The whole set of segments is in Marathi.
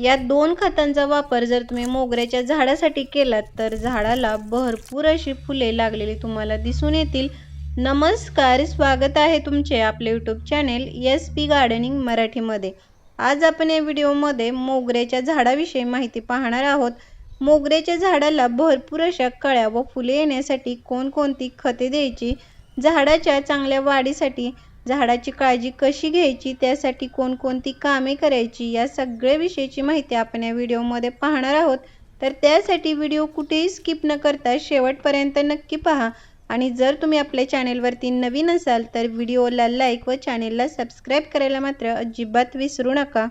या दोन खतांचा वापर जर तुम्ही मोगऱ्याच्या झाडासाठी केलात तर झाडाला भरपूर अशी फुले लागलेली तुम्हाला दिसून येतील. नमस्कार स्वागत आहे तुमचे आपले YouTube channel S P gardening मराठीमध्ये. आज आपण या व्हिडिओमध्ये मोगऱ्याच्या झाडाविषयी माहिती पाहणार आहोत. मोगऱ्याच्या झाडाला भरपूर अशा कळ्या व फुले येण्यासाठी कोणकोणती खते द्यायची? झाडाच्या चांगल्या वाढीसाठी झाडाची काळजी कशी घ्यायची त्यासाठी कोणकोणती कामे करायची या सगळ्याविषयीची माहिती आपण या व्हिडिओमध्ये पाहणार आहोत. तर त्यासाठी व्हिडिओ कुठेही स्किप न करता शेवटपर्यंत नक्की पहा. आणि जर तुम्ही आपल्या चॅनेलवरती नवीन असाल तर व्हिडिओला लाईक व चॅनेलला सबस्क्राईब करायला मात्र अजिबात विसरू नका.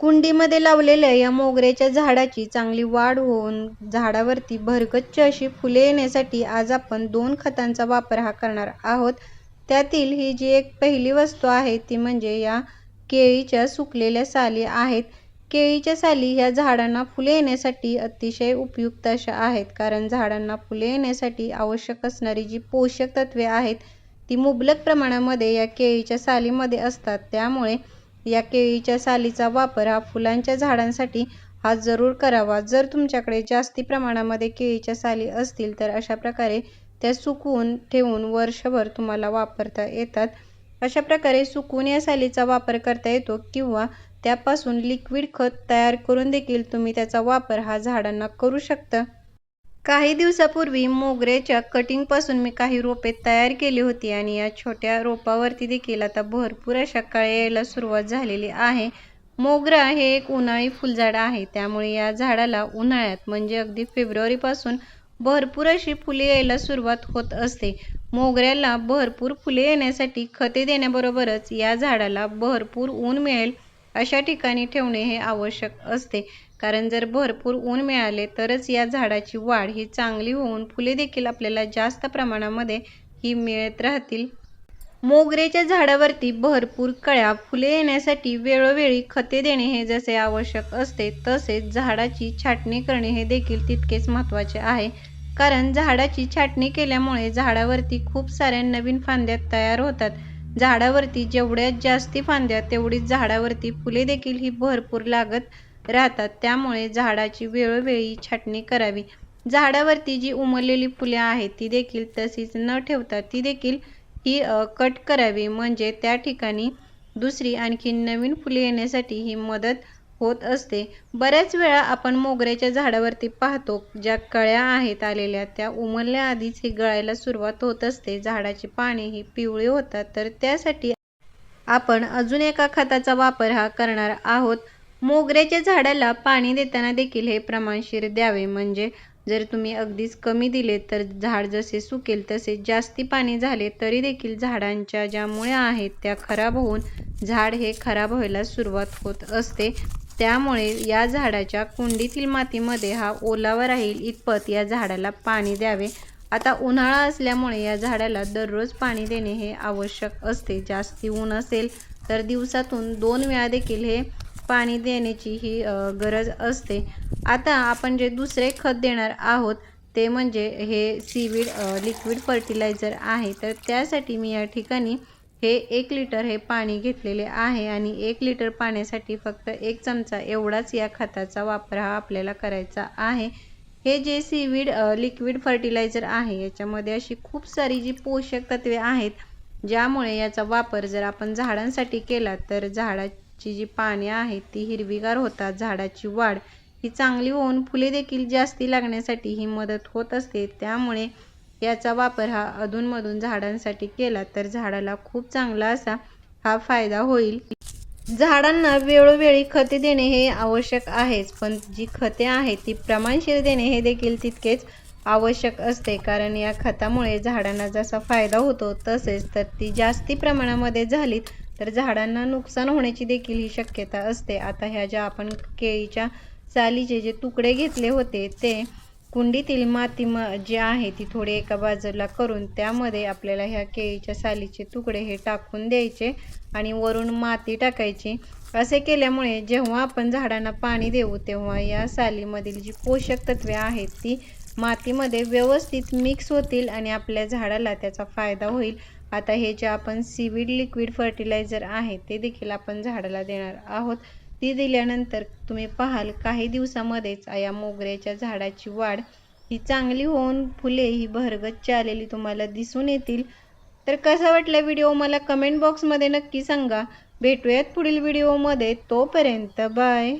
कुंडीमध्ये लावलेल्या या मोगऱ्याच्या झाडाची चांगली वाढ होऊन झाडावरती भरगच्च अशी फुले येण्यासाठी आज आपण दोन खतांचा वापर हा करणार आहोत. त्यातील ही जी एक पहिली वस्तू आहे ती म्हणजे या केळीच्या सुकलेल्या साली आहेत. केळीच्या साली ह्या झाडांना फुले येण्यासाठी अतिशय उपयुक्त अशा आहेत कारण झाडांना फुले येण्यासाठी आवश्यक असणारी जी पोषक तत्वे आहेत ती मुबलक प्रमाणामध्ये या केळीच्या सालीमध्ये असतात. त्यामुळे या केळीच्या सालीचा वापर हा फुलांच्या झाडांसाठी हा जरूर करावा. जर तुमच्याकडे जास्ती प्रमाणामध्ये केळीच्या साली असतील तर अशा प्रकारे त्या सुकवून ठेवून वर्षभर तुम्हाला वापरता येतात. अशा प्रकारे सुकवून या सालीचा वापर करता येतो किंवा त्यापासून लिक्विड खत तयार करून देखील तुम्ही त्याचा वापर हा झाडांना करू शकता. काही दिवसापूर्वी मोगऱ्याच्या कटिंगपासून मी काही रोपे तयार केली होती आणि या छोट्या रोपावरती देखील आता भरपूर अशा काळ्या यायला सुरुवात झालेली आहे. मोगरा हे एक उन्हाळी फुलझाड आहे. त्यामुळे या झाडाला उन्हाळ्यात म्हणजे अगदी फेब्रुवारीपासून भरपूर अशी फुले यायला सुरुवात होत असते. मोगऱ्याला भरपूर फुले येण्यासाठी खते देण्याबरोबरच या झाडाला भरपूर ऊन मिळेल अशा ठिकाणी ठेवणे हे आवश्यक असते. कारण जर भरपूर ऊन मिळाले तरच या झाडाची वाढ ही चांगली होऊन फुले देखील आपल्याला जास्त प्रमाणामध्ये ही मिळत राहतील. मोगऱ्याच्या झाडावरती भरपूर कळ्या फुले येण्यासाठी वेळोवेळी खते देणे हे जसे आवश्यक असते तसेच झाडाची छाटणी करणे हे देखील तितकेच महत्त्वाचे आहे. कारण झाडाची छाटणी केल्यामुळे झाडावरती खूप साऱ्या नवीन फांद्या तयार होतात. झाडावरती जेवढ्या जास्ती फांद्या तेवढीच झाडावरती फुले देखील ही भरपूर लागत राहतात. त्यामुळे झाडाची वेळोवेळी छाटणी करावी. झाडावरती जी उमललेली फुले आहेत ती देखील तशीच न ठेवता ती देखील ही कट करावी. म्हणजे त्या ठिकाणी दुसरी आणखी नवीन फुले येण्यासाठी ही मदत होत असते. बऱ्याच वेळा आपण मोगऱ्याच्या झाडावरती पाहतो ज्या कळ्या आहेत आलेल्या त्या उमलल्या आधीच ही गळायला सुरुवात होत असते. झाडाची पाने ही पिवळी होतात. तर त्यासाठी आपण अजून एका खताचा वापर हा करणार आहोत. मोगऱ्याच्या झाडाला पाणी देताना देखील हे प्रमाणशीर द्यावे. म्हणजे जर तुम्ही अगदीच कमी दिले तर झाड जसे सुकेल तसे जास्ती पाणी झाले तरी देखील झाडांच्या ज्या मुळ्या आहेत त्या खराब होऊन झाड हे खराब व्हायला सुरुवात होत असते. त्यामुळे या झाडाच्या कुंडीतील मातीमध्ये हा ओलावा राहील इतपत या झाडाला पाणी द्यावे. आता उन्हाळा असल्यामुळे या झाडाला दररोज पाणी देणे हे आवश्यक असते. जास्ती ऊन असेल तर दिवसातून दोन वेळा देखील हे पाणी देण्याची ही गरज असते. आता आपण जे दुसरे खत देणार आहोत ते म्हणजे हे सीवीड लिक्विड फर्टिलायझर आहे. तर त्यासाठी मी या ठिकाणी हे एक लिटर हे पाणी घेतलेले आहे आणि एक लिटर पाण्यासाठी फक्त एक चमचा एवढाच या खताचा वापर हा आपल्याला करायचा आहे. हे जे सीवीड लिक्विड फर्टिलायझर आहे याच्यामध्ये अशी खूप सारी जी पोषक तत्वे आहेत ज्यामुळे याचा वापर जर आपण झाडांसाठी केला तर झाडाची जी पाने आहेत ती हिरवीगार होतात झाडाची वाढ ही चांगली होऊन फुले देखील जास्ती लागण्यासाठी ही मदत होत असते. त्यामुळे याचा वापर हा अधूनमधून झाडांसाठी केला तर झाडाला खूप चांगला असा हा फायदा होईल. झाडांना वेळोवेळी खते देणे हे आवश्यक आहेच पण जी खते आहेत ती प्रमाणशीर देणे हे देखील तितकेच आवश्यक असते. कारण या खतामुळे झाडांना जसा फायदा होतो तसेच तर ती जास्ती प्रमाणामध्ये झाली तर झाडांना नुकसान होण्याची देखील ही शक्यता असते. आता ह्या ज्या आपण केळीच्या सालीचे जे तुकडे घेतले होते ते कुंडीतील माती म जी आहे ती थोडी एका बाजूला करून त्यामध्ये आपल्याला ह्या केळीच्या सालीचे तुकडे हे टाकून द्यायचे आणि वरून माती टाकायची. असे केल्यामुळे जेव्हा आपण झाडांना पाणी देऊ तेव्हा या सालीमधील जी पोषक तत्वे आहेत ती मातीमध्ये व्यवस्थित मिक्स होतील आणि आपल्या झाडाला त्याचा फायदा होईल. आता हे जे आपण सीवीड लिक्विड फर्टिलायझर आहे ते देखील आपण झाडाला देणार आहोत. ती दिल्यानंतर तुम्ही पाहाल काही दिवसामध्येच या मोगऱ्याच्या झाडाची वाढ ही चांगली होऊन फुले ही भरगच्च आलेली तुम्हाला दिसून येतील. तर कसा वाटला व्हिडिओ मला कमेंट बॉक्समध्ये नक्की सांगा. भेटूयात पुढील व्हिडिओमध्ये. तोपर्यंत बाय.